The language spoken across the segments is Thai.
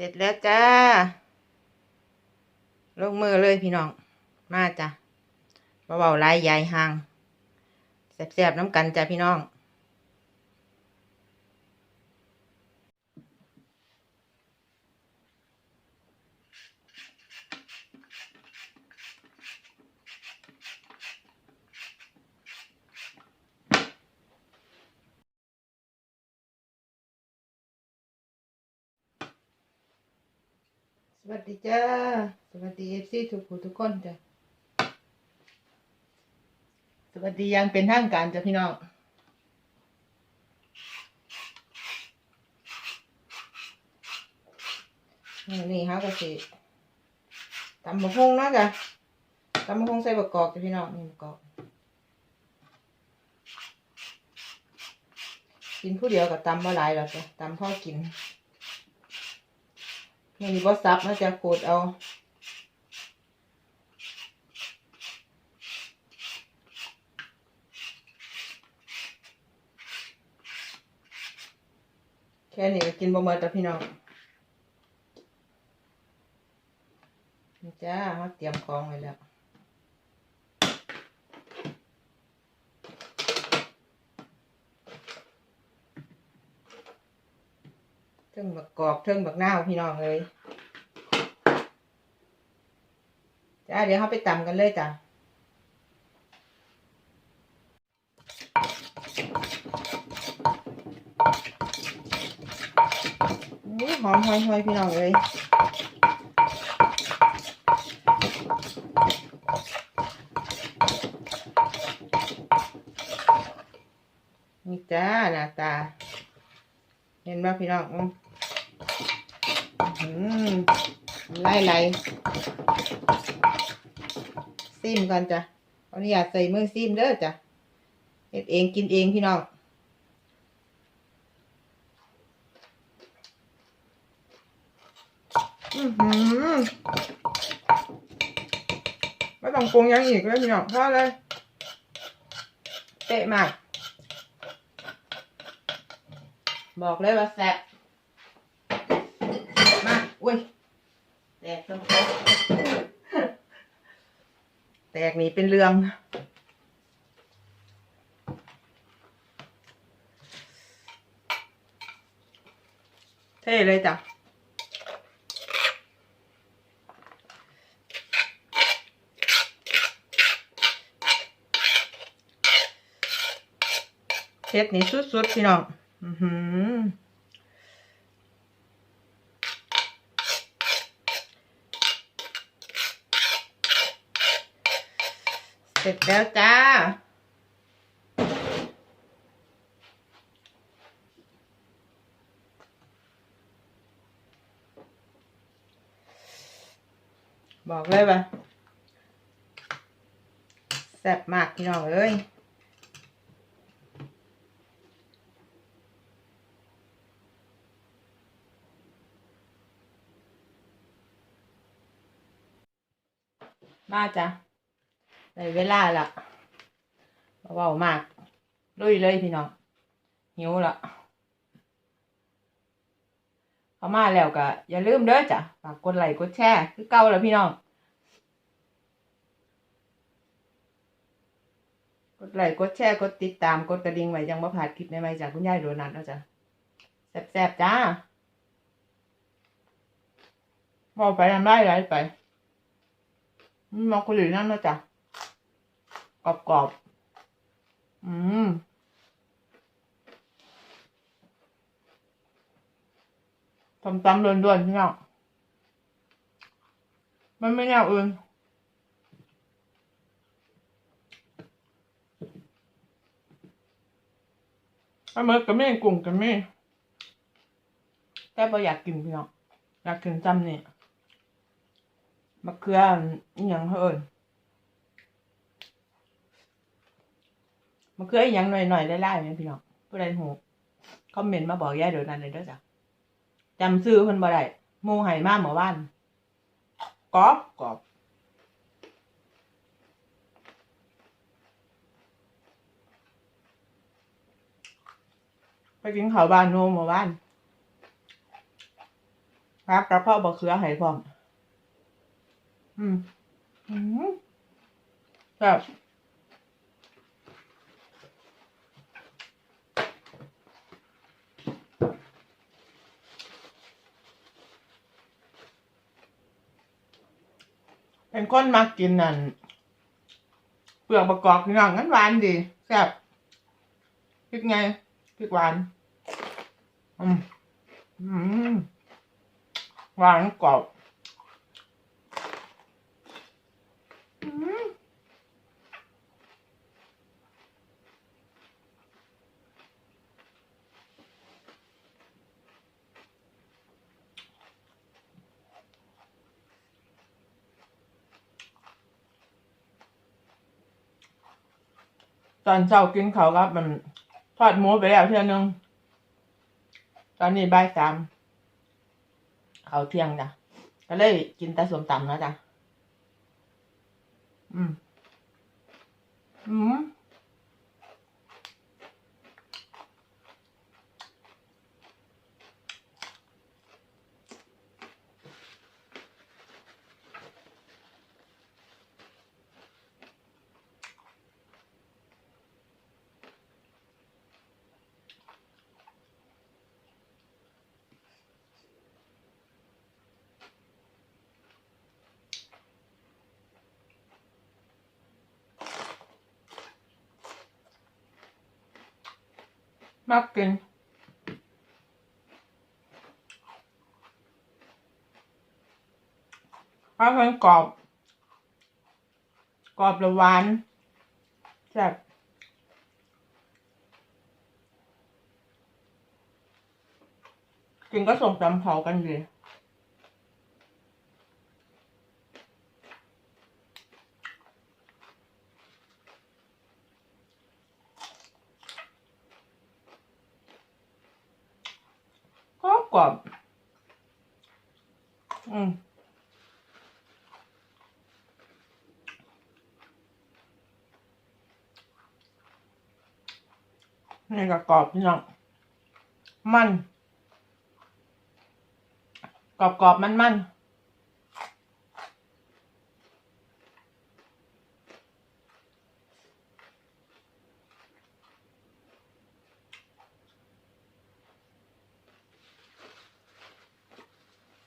ร็จแล้วจ้า ลงมือเลยพี่น้อง มาจ้ะเบาๆลายใหญ่ห่างแสบๆน้ำกันจ้ะพี่น้อง วัสดีจ้า สวัสดีเอฟซีทุกผู้ทุกคนจ้ะ สวัสดียังเป็นทางการจ้ะพี่น้อง นี่ฮะก็สิตำบะฮงนะจ้ะตำบะฮงใส่บะกอกจ้ะพี่น้องนี่บะกอก กินผู้เดียวกับตำบ่หลายหรอกจ้ะตำพ่อกิน นี่มีบ่ซับนะจะขูดเอาแค่นี้ก็กินบะหมดแต่พี่น้องจ้าเขาเตรียมของไว้แล้ว งบักกอกเทิงบักนาวพี่น้องเลยจ้าเดี๋ยวเขาไปตำกันเลยจ้ะอู้หอมหอยหอยพี่น้องเลยนี่จ้าหน้าตา เห็นไหมพี่น้องอ ไล่ไล่ซิมก่อนจ้ะขออนุญาตใส่มือซิมเด้อจ้ะเฮ็ดเองกินเองพี่น้องอือหือไม่ต้องปรุงยังอีกเลยพี่น้องพอเลยเป๊ะมาก บอกเลยว่าแซ่บ อุ้ย แตกต้องแตกนี่เป็นเรื่อง เท่เลยจ้ะเผ็ดนี่สุดๆพี่น้อง อือหือ เสร็จแล้วจ้า บอกเลยว่าแซ่บมากพี่น้องเอ้ยมาจ้ะ ได้เวลาละเบาๆมากลุยเลยพี่น้องหิวละเข้ามาแล้วก็อย่าลืมเด้อจ้ะฝากกดไลค์กดแชร์คือเก่าแล้วพี่น้องกดไลค์กดแชร์กดติดตามกดกระดิ่งไว้ยังบ่พลาดคลิปใหม่ๆจากคุณยายโดนัทแล้วจ้ะแซ่บๆจ้าพอกไปทำได้ไรไปมองคนอื่นนั่นนะจ๊ะ กรอบกรอบๆอืมตำตำๆด่วนๆพี่น้องมันไม่แนวอื่นปลาหมึกกับแม่กุ้งกับแม่แต่พออยากกินพี่น้องอยากกินจำเนี่ยมะเขืออีหยังเอิญ มะเขืออีหยังหน่อยๆไล่ๆเนี่ยพี่น้องผู้ใดหูคอมเมนต์มาบอกยาเดี๋ยวนั้นเลยเด้อจ้ะจำซื้อเพิ่นบ่ได้หมู่ให้มาเมื่อวานกรอบกรอบไปกินข้าวบ้านโนเมื่อวานพักกระเพาะบะเขือไห่พร้อม อืม อืมแบบ เป็นคนมักกินนั่นเปลือกประกอบพี่น้องงั้นหวานดีแซ่บพริกไงพริกหวาน อืมอืมหวานกรอบอืมต อนเช้ากินเขาวครับ มันทอดหมูไปแล้วเที่ยนึง ตอนนี้บ่ายสามเขาวเที่ยงจ้ะก็เลยกินแต่สมตำแล้วจ้ะอืม อืม มากกินถ้าเป็นกรอบ กรอบและหวานแซ่บกินก็ส่งจำเผากันดี กรอบกรอบอืมนี่ก็กรอบพี่น้องมัน กรอบกรอบมันมัน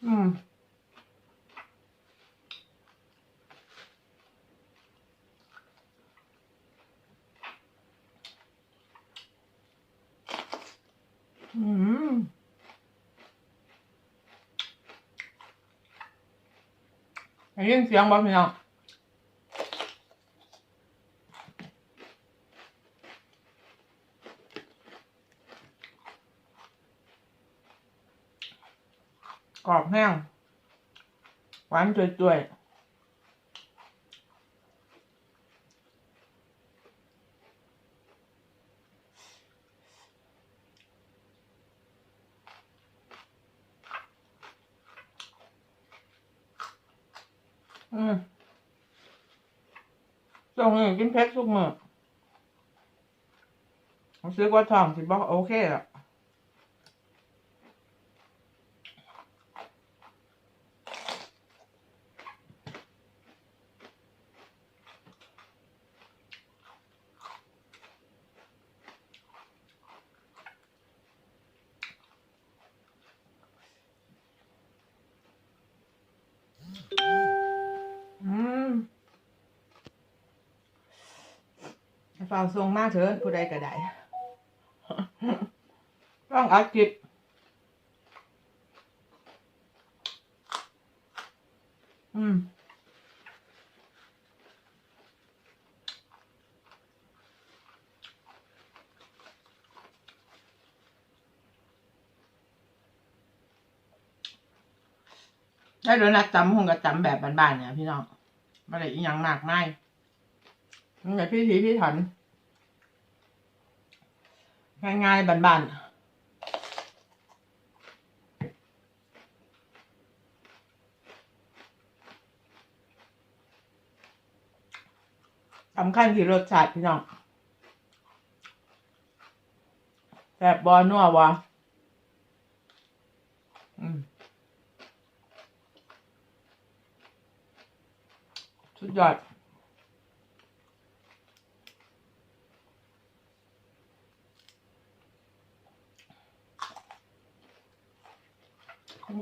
อืม อืม ได้ยินเสียงบ่พี่น้องกรอบแห้งหวานจุยๆ อืมส่งนี้กินเผ็ดทุกมื้อรู้สึกว่าท้องสิบ่โอเคอะ อืม ฝากส่งมาเถอะผู้ใดก็ได้ต้องอัดคลิปอืมได้โดนัทจำคงกับจำแบบบ้านๆเนี่ยพี่น้องไม่ได้อีหยังมากมาย มันแบบพิธีพี่ถัน ง่ายๆบานๆสำคัญที่รสชาติพี่น้องแบบบอนัววะสุดยอด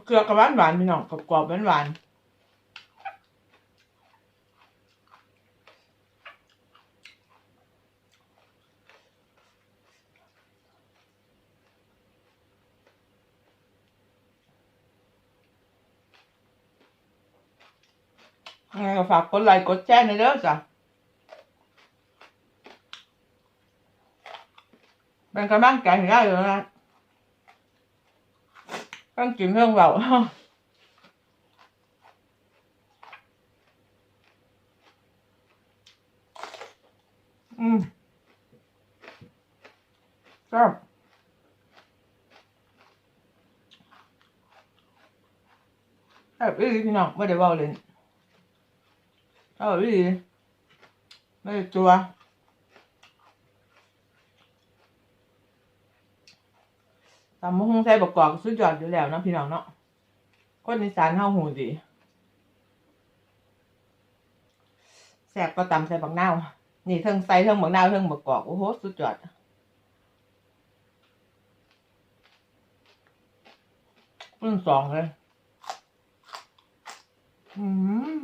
เกลือกับหวานหวานพี่น้องกรอบกรอบหวานหวานๆยังไงก็ฝากกดไลค์กดแชร์ในเด้อจ้ะเป็นกำลังใจให้ได้เลยนะ ต้องกินเรื่องเบาอืมครับแบบอีหลีพี่น้องไม่ได้เบาเลยเอาอีหลีไม่ได้ ตำมะฮุงใส่บกกอกสุดยอดอยู่แล้วนะพี่น้องเนาะคนอีสานเฮาหูดีแซ่บก็ตำใส่บักนาวนี่เทิงใส่เทิงบักนาวเทิงบักกอกโอ้โหสุดยอดรุ่นสองเลยอืม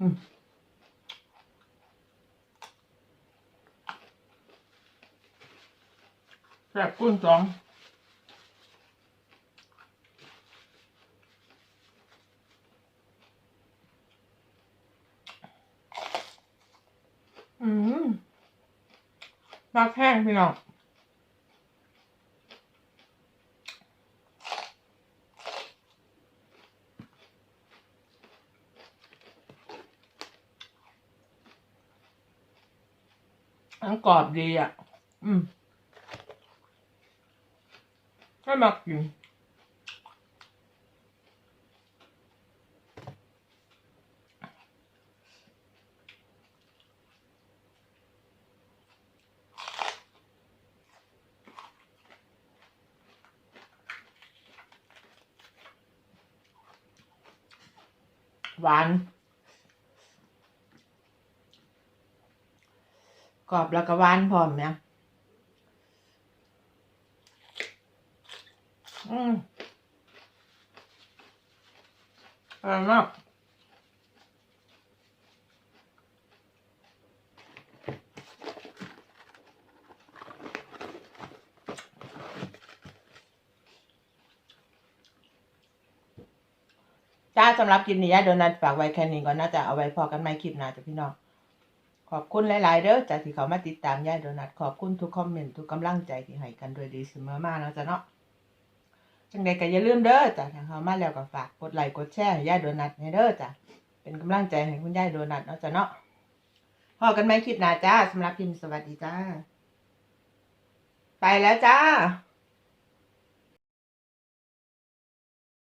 อืม แซ่บกุ้นสองอืมมากแห้งพี่น้องอันกรอบดีอะ อืม ก็มักกินหวานกรอบแล้วก็หวานพร้อมเนี่ย อืมอร่อยมากจ้าสำหรับคลิปนี้ายโดนัทฝากไว้แค่นี้ก่อนน่าจะเอาไว้พอกันไหมคลิปหน้าจ้ะพี่น้องขอบคุณหลาย ๆ เด้อจากที่เขามาติดตามยายโดนัทขอบคุณทุกคอมเมนต์ทุกกำลังใจที่ให้กันด้วยดีเสมอมาแล้วจ้ะเนาะ จังใดก็อย่าลืมเด้อจ้ะถ้าเขามาแล้วก็ฝากกดไลค์กดแชร์ให้ยายโดนัทให้เด้อจ้ะเป็นกำลังใจให้คุณยายโดนัทเนาะจ้ะเนาะพอกันไหมคลิปหน้าจ้าสำหรับพิมพ์สวัสดีจ้า ไปแล้วจ้า